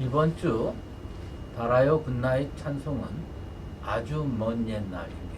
이번 주 달아요 굿나잇 찬송은 아주 먼 옛날입니다.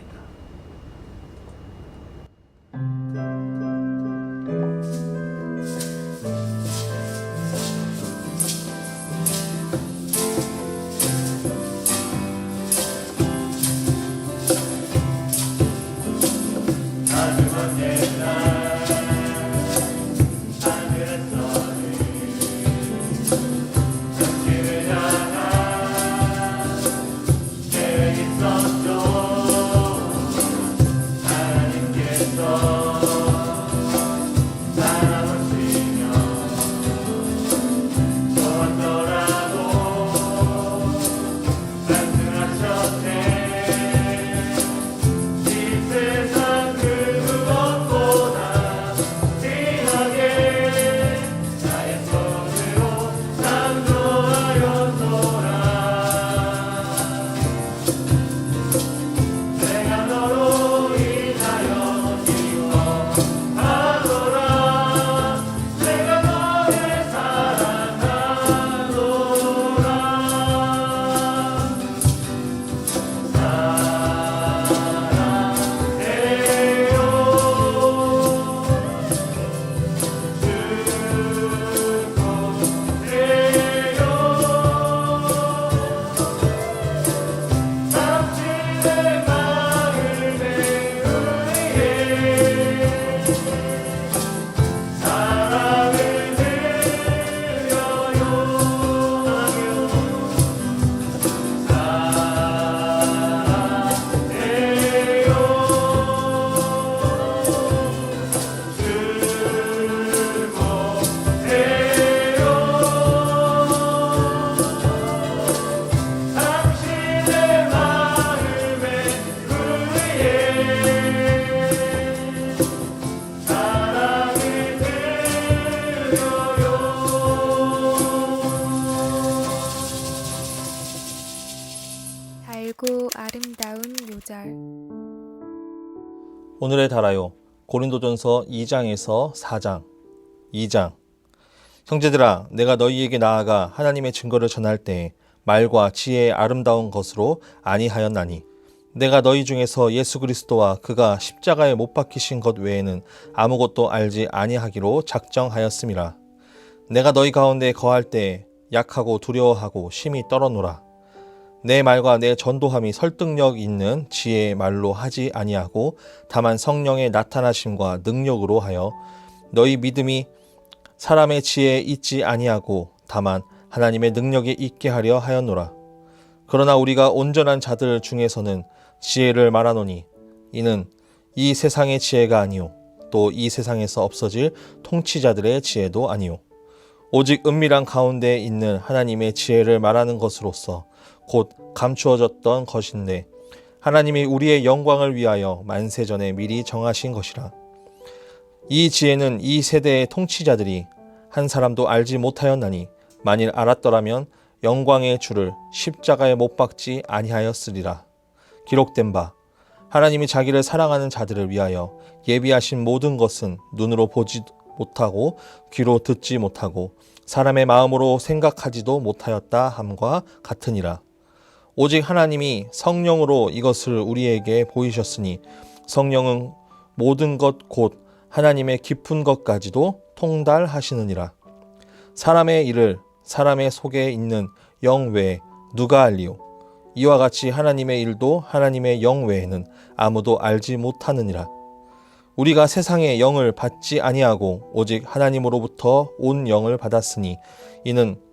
오늘의 달아요. 고린도전서 2장에서 4장. 2장. 형제들아, 내가 너희에게 나아가 하나님의 증거를 전할 때 말과 지혜의 아름다운 것으로 아니하였나니 내가 너희 중에서 예수 그리스도와 그가 십자가에 못 박히신 것 외에는 아무것도 알지 아니하기로 작정하였음이라. 내가 너희 가운데 거할 때 약하고 두려워하고 심히 떨어노라. 내 말과 내 전도함이 설득력 있는 지혜의 말로 하지 아니하고 다만 성령의 나타나심과 능력으로 하여 너희 믿음이 사람의 지혜에 있지 아니하고 다만 하나님의 능력에 있게 하려 하였노라. 그러나 우리가 온전한 자들 중에서는 지혜를 말하노니 이는 이 세상의 지혜가 아니요 또 이 세상에서 없어질 통치자들의 지혜도 아니요 오직 은밀한 가운데 있는 하나님의 지혜를 말하는 것으로서 곧 감추어졌던 것인데 하나님이 우리의 영광을 위하여 만세 전에 미리 정하신 것이라. 이 지혜는 이 세대의 통치자들이 한 사람도 알지 못하였나니 만일 알았더라면 영광의 주를 십자가에 못 박지 아니하였으리라. 기록된 바 하나님이 자기를 사랑하는 자들을 위하여 예비하신 모든 것은 눈으로 보지 못하고 귀로 듣지 못하고 사람의 마음으로 생각하지도 못하였다 함과 같으니라. 오직 하나님이 성령으로 이것을 우리에게 보이셨으니 성령은 모든 것 곧 하나님의 깊은 것까지도 통달하시느니라. 사람의 일을 사람의 속에 있는 영 외에 누가 알리요? 이와 같이 하나님의 일도 하나님의 영 외에는 아무도 알지 못하느니라. 우리가 세상의 영을 받지 아니하고 오직 하나님으로부터 온 영을 받았으니 이는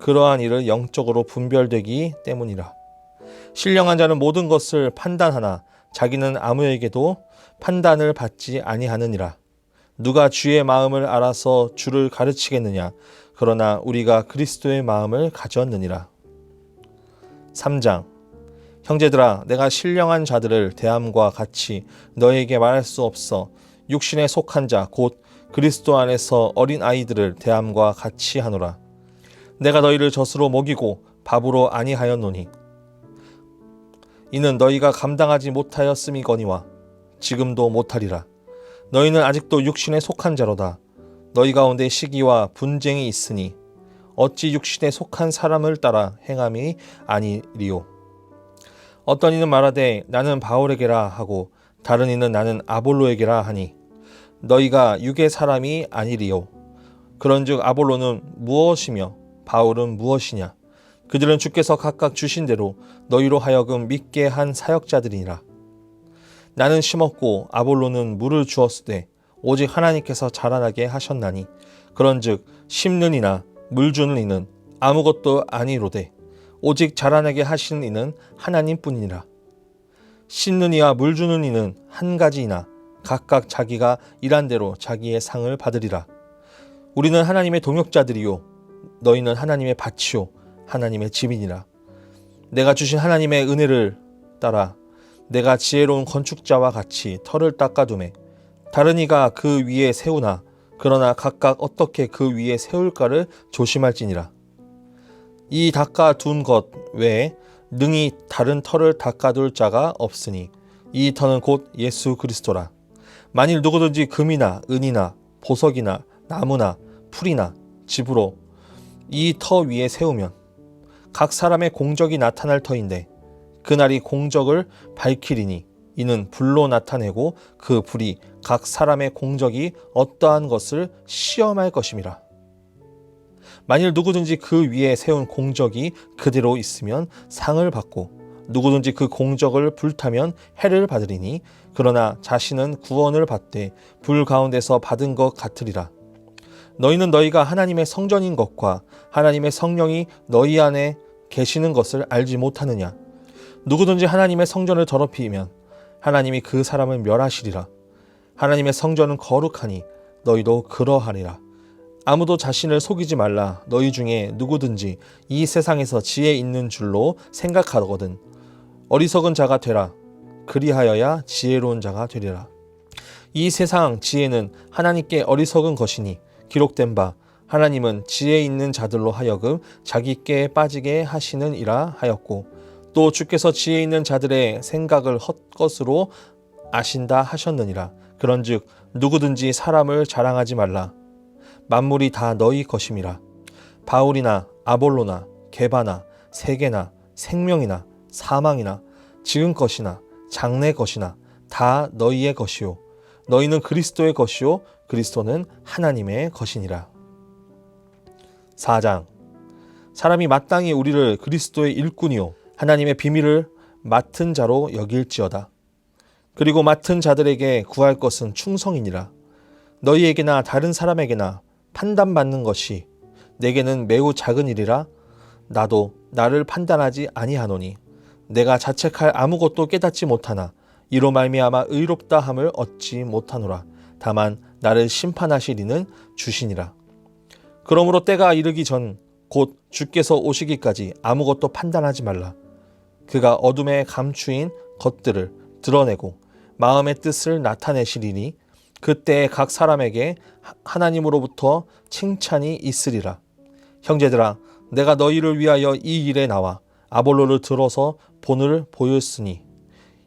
그러한 일을 영적으로 분별되기 때문이라. 신령한 자는 모든 것을 판단하나 자기는 아무에게도 판단을 받지 아니하느니라. 누가 주의 마음을 알아서 주를 가르치겠느냐? 그러나 우리가 그리스도의 마음을 가졌느니라. 3장 형제들아 내가 신령한 자들을 대함과 같이 너에게 말할 수 없어 육신에 속한 자 곧 그리스도 안에서 어린 아이들을 대함과 같이 하노라 내가 너희를 젖으로 먹이고 밥으로 아니하였노니. 이는 너희가 감당하지 못하였음이거니와 지금도 못하리라. 너희는 아직도 육신에 속한 자로다. 너희 가운데 시기와 분쟁이 있으니 어찌 육신에 속한 사람을 따라 행함이 아니리요? 어떤 이는 말하되 나는 바울에게라 하고 다른 이는 나는 아볼로에게라 하니 너희가 육의 사람이 아니리요. 그런즉 아볼로는 무엇이며 바울은 무엇이냐? 그들은 주께서 각각 주신 대로 너희로 하여금 믿게 한 사역자들이니라. 나는 심었고 아볼로는 물을 주었으되 오직 하나님께서 자라나게 하셨나니 그런즉 심는 이나 물 주는 이는 아무것도 아니로되 오직 자라나게 하시는 이는 하나님뿐이니라. 씻는 이와 물 주는 이는 한 가지이나 각각 자기가 일한 대로 자기의 상을 받으리라. 우리는 하나님의 동역자들이요 너희는 하나님의 밭이요 하나님의 집이니라. 내가 주신 하나님의 은혜를 따라 내가 지혜로운 건축자와 같이 터를 닦아두매 다른 이가 그 위에 세우나 그러나 각각 어떻게 그 위에 세울까를 조심할지니라. 이 닦아둔 것 외에 능히 다른 터를 닦아둘 자가 없으니 이 터는 곧 예수 그리스도라. 만일 누구든지 금이나 은이나 보석이나 나무나 풀이나 집으로 이 터 위에 세우면 각 사람의 공적이 나타날 터인데 그날이 공적을 밝히리니 이는 불로 나타내고 그 불이 각 사람의 공적이 어떠한 것을 시험할 것임이라. 만일 누구든지 그 위에 세운 공적이 그대로 있으면 상을 받고 누구든지 그 공적을 불타면 해를 받으리니 그러나 자신은 구원을 받되 불 가운데서 받은 것 같으리라. 너희는 너희가 하나님의 성전인 것과 하나님의 성령이 너희 안에 계시는 것을 알지 못하느냐? 누구든지 하나님의 성전을 더럽히면 하나님이 그 사람을 멸하시리라. 하나님의 성전은 거룩하니 너희도 그러하리라. 아무도 자신을 속이지 말라. 너희 중에 누구든지 이 세상에서 지혜 있는 줄로 생각하거든 어리석은 자가 되라. 그리하여야 지혜로운 자가 되리라. 이 세상 지혜는 하나님께 어리석은 것이니 기록된 바 하나님은 지혜 있는 자들로 하여금 자기께 빠지게 하시는 이라 하였고 또 주께서 지혜 있는 자들의 생각을 헛것으로 아신다 하셨느니라. 그런즉 누구든지 사람을 자랑하지 말라. 만물이 다 너희 것임이라. 바울이나 아볼로나 게바나 세계나 생명이나 사망이나 지금 것이나 장래 것이나 다 너희의 것이요 너희는 그리스도의 것이요 그리스도는 하나님의 것이니라. 4장 사람이 마땅히 우리를 그리스도의 일꾼이요 하나님의 비밀을 맡은 자로 여길지어다. 그리고 맡은 자들에게 구할 것은 충성이니라. 너희에게나 다른 사람에게나 판단받는 것이 내게는 매우 작은 일이라 나도 나를 판단하지 아니하노니 내가 자책할 아무것도 깨닫지 못하나 이로 말미암아 의롭다 함을 얻지 못하노라. 다만 나를 심판하실 이는 주시니라. 그러므로 때가 이르기 전 곧 주께서 오시기까지 아무것도 판단하지 말라. 그가 어둠에 감추인 것들을 드러내고 마음의 뜻을 나타내시리니 그때 각 사람에게 하나님으로부터 칭찬이 있으리라. 형제들아, 내가 너희를 위하여 이 일에 나와 아볼로를 들어서 본을 보였으니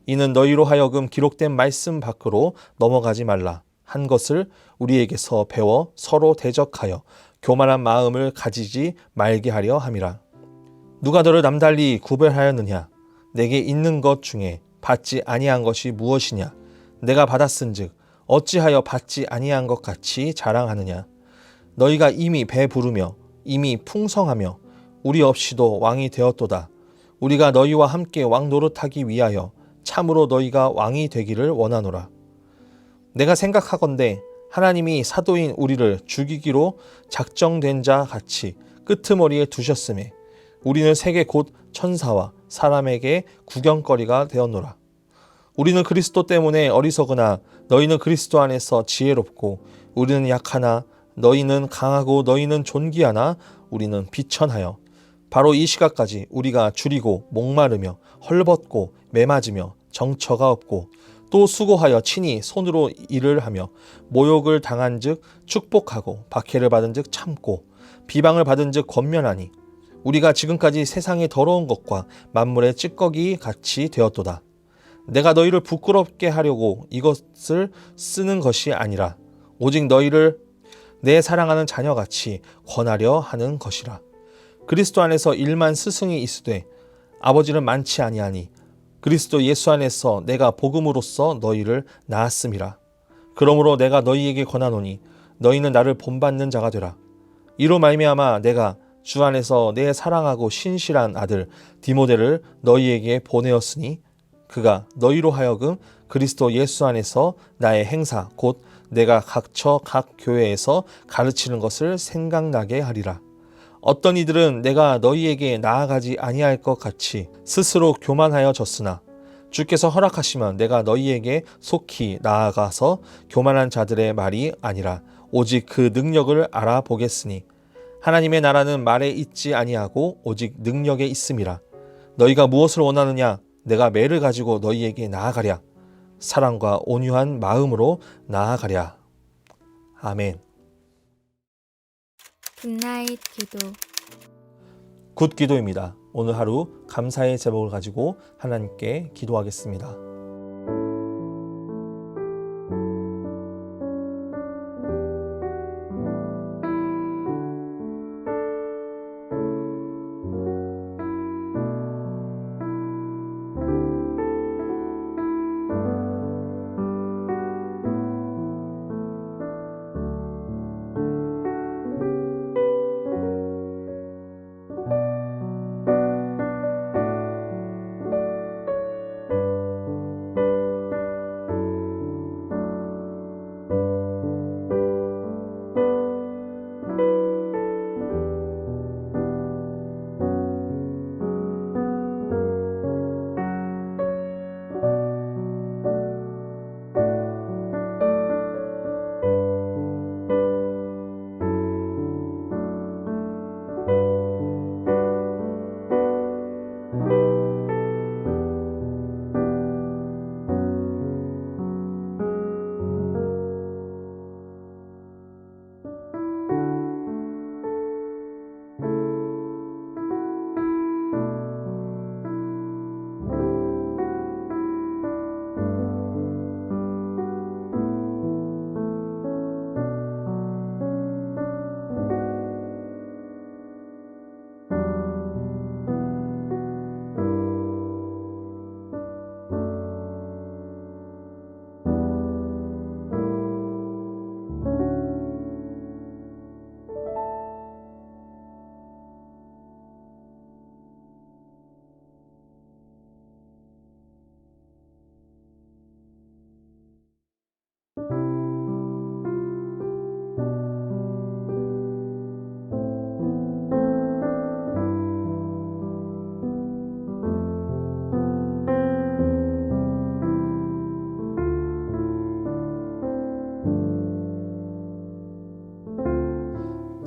이는 너희로 하여금 기록된 말씀 밖으로 넘어가지 말라 한 것을 우리에게서 배워 서로 대적하여 교만한 마음을 가지지 말게 하려 함이라. 누가 너를 남달리 구별하였느냐? 내게 있는 것 중에 받지 아니한 것이 무엇이냐? 내가 받았은즉 어찌하여 받지 아니한 것 같이 자랑하느냐? 너희가 이미 배 부르며 이미 풍성하며 우리 없이도 왕이 되었도다. 우리가 너희와 함께 왕 노릇하기 위하여 참으로 너희가 왕이 되기를 원하노라. 내가 생각하건대 하나님이 사도인 우리를 죽이기로 작정된 자 같이 끄트머리에 두셨음에 우리는 세계 곧 천사와 사람에게 구경거리가 되었노라. 우리는 그리스도 때문에 어리석으나 너희는 그리스도 안에서 지혜롭고 우리는 약하나 너희는 강하고 너희는 존귀하나 우리는 비천하여 바로 이 시각까지 우리가 줄이고 목마르며 헐벗고 매맞으며 정처가 없고 또 수고하여 친히 손으로 일을 하며 모욕을 당한 즉 축복하고 박해를 받은 즉 참고 비방을 받은 즉 권면하니 우리가 지금까지 세상의 더러운 것과 만물의 찌꺼기 같이 되었도다. 내가 너희를 부끄럽게 하려고 이것을 쓰는 것이 아니라 오직 너희를 내 사랑하는 자녀같이 권하려 하는 것이라. 그리스도 안에서 일만 스승이 있으되 아버지는 많지 아니하니 그리스도 예수 안에서 내가 복음으로써 너희를 낳았음이라. 그러므로 내가 너희에게 권하노니 너희는 나를 본받는 자가 되라. 이로 말미암아 내가 주 안에서 내 사랑하고 신실한 아들 디모데를 너희에게 보내었으니 그가 너희로 하여금 그리스도 예수 안에서 나의 행사 곧 내가 각처 각 교회에서 가르치는 것을 생각나게 하리라. 어떤 이들은 내가 너희에게 나아가지 아니할 것 같이 스스로 교만하여 졌으나 주께서 허락하시면 내가 너희에게 속히 나아가서 교만한 자들의 말이 아니라 오직 그 능력을 알아보겠으니 하나님의 나라는 말에 있지 아니하고 오직 능력에 있음이라. 너희가 무엇을 원하느냐? 내가 매를 가지고 너희에게 나아가랴. 사랑과 온유한 마음으로 나아가랴. 아멘 굿나잇 기도 굿 기도입니다. 오늘 하루 감사의 제목을 가지고 하나님께 기도하겠습니다.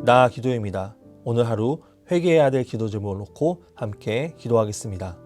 나 기도입니다. 오늘 하루 회개해야 될 기도 제목을 놓고 함께 기도하겠습니다.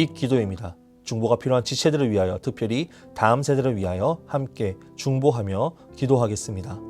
이 기도입니다. 중보가 필요한 지체들을 위하여 특별히 다음 세대를 위하여 함께 중보하며 기도하겠습니다.